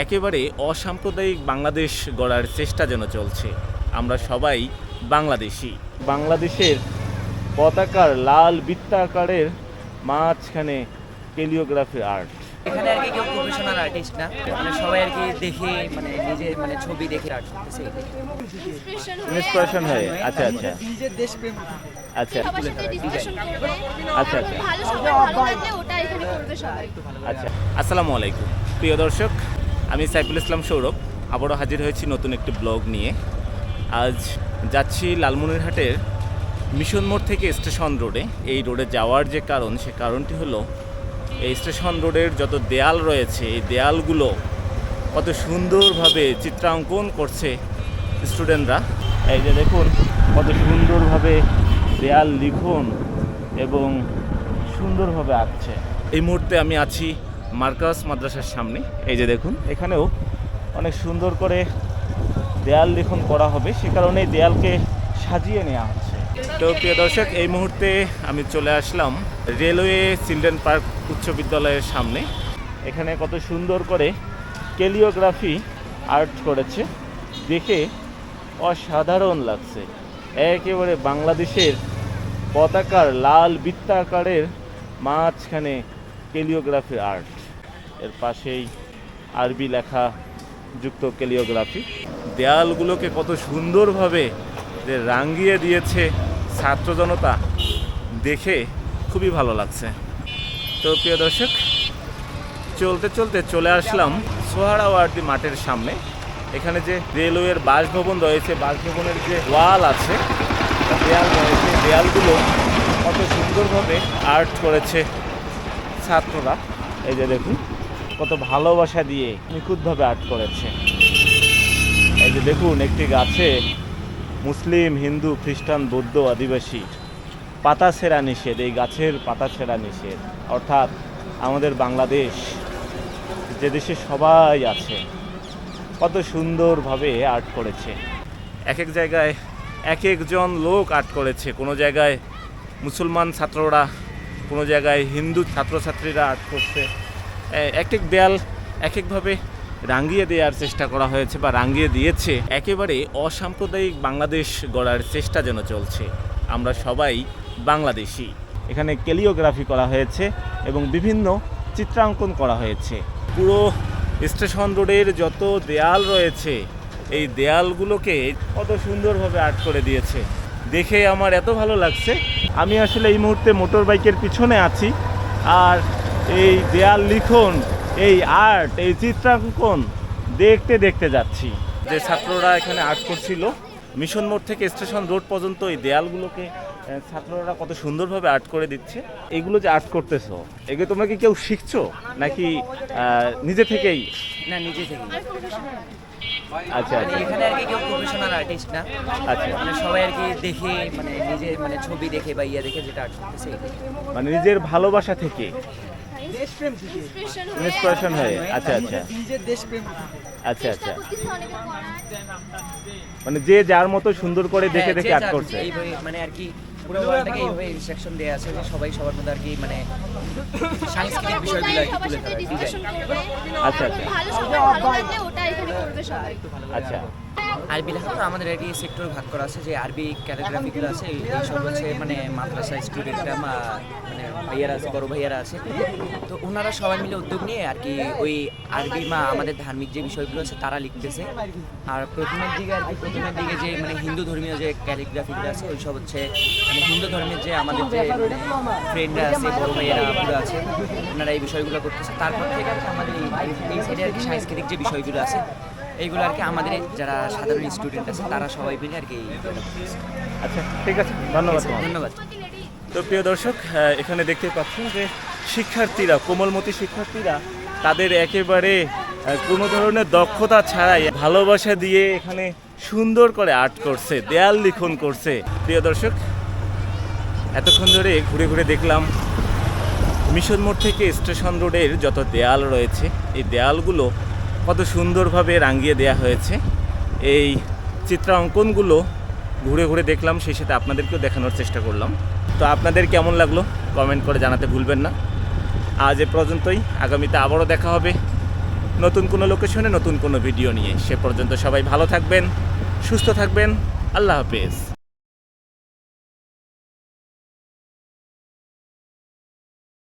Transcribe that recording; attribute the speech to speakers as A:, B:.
A: একেবারে অসাম্প্রদায়িক বাংলাদেশ গড়ার চেষ্টা যেন চলছে। আমরা সবাই বাংলাদেশি। বাংলাদেশের পতাকার লাল বৃত্তাকারের মাঝখানে কেলিওগ্রাফি আর্ট।
B: এখানে আর কি কেউ প্রফেশনাল আর্টিস্ট না। মানে সবাই আর কি দেখে মানে নিজে মানে ছবি দেখে আর্ট করতেছে।
A: ইন্সপিরেশন হয়। আচ্ছা আচ্ছা।
B: নিজের দেশপ্রেম
A: আচ্ছা। আচ্ছা, আচ্ছা।
C: ভালো সবার ভালো লাগলে ওটা এখানে করবে সবাই।
A: আচ্ছা। আসসালামু আলাইকুম। প্রিয় দর্শক আমি সাইফুল ইসলাম সৌরভ। আবারও হাজির হয়েছি নতুন একটি ব্লগ নিয়ে। আজ যাচ্ছি লালমনিরহাটের মিশন মোড় থেকে স্টেশন রোডে। এই রোডে যাওয়ার যে কারণ, সে কারণটি হলো এই স্টেশন রোডের যত দেয়াল রয়েছে, এই দেয়ালগুলো কত সুন্দরভাবে চিত্রাঙ্কন করছে স্টুডেন্টরা। এই যে দেখুন, কত সুন্দরভাবে দেয়াল লিখন এবং সুন্দরভাবে আঁকছে। এই মুহূর্তে আমি আছি মার্কাস মাদ্রাসার সামনে। এই যে দেখুন, এখানেও অনেক সুন্দর করে দেয়াল লিখন করা হবে। সে কারণে দেয়ালকে সাজিয়ে নেওয়া হচ্ছে। তো প্রিয় দর্শক, এই মুহূর্তে আমি চলে আসলাম রেলওয়ে চিলড্রেন পার্ক উচ্চ বিদ্যালয়ের সামনে। এখানে কত সুন্দর করে কেলিওগ্রাফি আর্ট করেছে। দেখে অসাধারণ লাগছে। একেবারে বাংলাদেশের পতাকার, লাল বৃত্তাকারের মাঝখানে কেলিওগ্রাফি আর্ট। এর পাশেই আরবি লেখা যুক্ত ক্যালিওগ্রাফি। দেয়ালগুলোকে কত সুন্দরভাবে যে রাঙ্গিয়ে দিয়েছে ছাত্র জনতা, দেখে খুবই ভালো লাগছে। তো প্রিয় দর্শক, চলতে চলতে চলে আসলাম সোহারাওয়ার্দি মাঠের সামনে। এখানে যে রেলওয়ের বাসভবন রয়েছে, বাসভবনের যে ওয়াল আছে দেয়াল রয়েছে। দেয়ালগুলো কত সুন্দরভাবে আর্ট করেছে ছাত্ররা। এই যে দেখুন কত ভালোবাসা দিয়ে নিখুঁতভাবে আর্ট করেছে। এই যে দেখুন, একটি গাছে মুসলিম, হিন্দু, খ্রিস্টান, বৌদ্ধ, আদিবাসী পাতা ছেঁড়া নিষেধ, এই গাছের পাতা ছেঁড়া নিষেধ। অর্থাৎ আমাদের বাংলাদেশ, যে দেশে সবাই আছে, কত সুন্দরভাবে আর্ট করেছে। এক এক জায়গায় এক একজন লোক আর্ট করেছে। কোনো জায়গায় মুসলমান ছাত্ররা, কোনো জায়গায় হিন্দু ছাত্রছাত্রীরা আর্ট করছে। এক এক দেয়াল এক একভাবে রাঙ্গিয়ে দেওয়ার চেষ্টা করা হয়েছে বা রাঙ্গিয়ে দিয়েছে। একেবারে অসাম্প্রদায়িক বাংলাদেশ গড়ার চেষ্টা যেন চলছে। আমরা সবাই বাংলাদেশি। এখানে ক্যালিওগ্রাফি করা হয়েছে এবং বিভিন্ন চিত্রাঙ্কন করা হয়েছে। পুরো স্টেশন রোডের যত দেয়াল রয়েছে, এই দেয়ালগুলোকে কত সুন্দরভাবে আর্ট করে দিয়েছে। দেখে আমার এত ভালো লাগছে। আমি আসলে এই মুহূর্তে মোটর বাইকের পিছনে আছি। আর এই দেয়াল লিখন এই আর্ট এই চিত্রাঙ্কন দেখতে দেখতে যাচ্ছি। যে ছাত্ররা এখানে আর্ট করছিল মিশন মোড় থেকে স্টেশন রোড পর্যন্ত এই দেয়ালগুলোকে ছাত্ররা কত সুন্দরভাবে আর্ট করে দিচ্ছে। এগুলো যে আর্ট করতেছো এগুলো তোমরা কি কেউ শিখছো? নাকি নিজে থেকেই?
B: না নিজে থেকে
C: আর প্রফেশনাল
A: আচ্ছা।
B: মানে
A: আচ্ছা
B: এখানে আর কি কেউ প্রফেশনাল আর্টিস্ট না।
A: আচ্ছা।
B: মানে সবাই আর কি দেখে মানে নিজে মানে ছবি দেখে বা ইয়া দেখে যেটা আর্ট করতেছে
A: মানে নিজের ভালোবাসা থেকে।
C: ইন্সপিরেশন
A: হয়ে আচ্ছা আচ্ছা। আচ্ছা আচ্ছা। মানে যে যার মতো সুন্দর করে দেখে
B: হ্যাঁ,
A: দেখে
B: যে
A: আর্ট করছে।
B: মানে আর কি পুরো ওয়ার্ল্ডটাকে এইভাবে ইনস্ট্রাকশন দেওয়া আছে যে সবাই সবার মধ্যে আর কি মানে সাংস্কৃতিক বিষয়গুলো আর কি তুলে ধরা
A: আচ্ছা, আচ্ছা।
C: ভালো সবার ভালো লাগলে ওটা এখানে করবে সবাই।
A: আচ্ছা।
B: আরবি লেখা, তো আমাদের কি সেক্টর ভাগ করা আছে, যে আরবি ক্যালিগ্রাফিগুলো আছে, এই এই সব হচ্ছে মানে মাদ্রাসা স্টুডেন্টরা মানে ভাইয়ারা আছে, বড় ভাইয়ারা আছে। তো ওনারা সবাই মিলে উদ্যোগ নিয়ে আর কি ওই আরবি মা, আমাদের ধার্মিক যে বিষয়গুলো আছে, তারা লিখতেছে। আর প্রথমের দিকে আর কি, প্রথমের দিকে যে মানে হিন্দু ধর্মীয় যে ক্যালিগ্রাফিগুলো আছে ওই সব হচ্ছে মানে হিন্দু ধর্মের যে আমাদের যে ফ্রেন্ডরা আছে, বড় ভাইয়ারা আছে, ওনারা এই বিষয়গুলো করতেছে। তারপর থেকে আমাদের এই সাংস্কৃতিক যে বিষয়গুলো আছে এইগুলো আর কি আমাদের যারা সাধারণ স্টুডেন্ট আছে তারা সবাই মিলে আর কি।
A: আচ্ছা ঠিক আছে ধন্যবাদ
B: ধন্যবাদ।
A: তো প্রিয় দর্শক এখানে দেখতে পাচ্ছেন যে শিক্ষার্থীরা কোমলমতি শিক্ষার্থীরা তাদের একেবারে কোনো ধরনের দক্ষতা ছাড়াই ভালোবাসা দিয়ে এখানে সুন্দর করে আর্ট করছে দেয়াল লিখন করছে। প্রিয় দর্শক এতক্ষণ ধরে ঘুরে ঘুরে দেখলাম মিশন মোড় থেকে স্টেশন রোডের যত দেয়াল রয়েছে এই দেয়ালগুলো কত সুন্দরভাবে রাঙিয়ে দেয়া হয়েছে। এই চিত্রাঙ্কনগুলো ঘুরে ঘুরে দেখলাম, সেই সাথে আপনাদেরকেও দেখানোর চেষ্টা করলাম। তো আপনাদের কেমন লাগল কমেন্ট করে জানাতে ভুলবেন না। আজ এ পর্যন্তই, আগামীতে আবারও দেখা হবে নতুন কোনো লোকেশনে নতুন কোনো ভিডিও নিয়ে। সে পর্যন্ত সবাই ভালো থাকবেন, সুস্থ থাকবেন, আল্লাহ হাফেজ।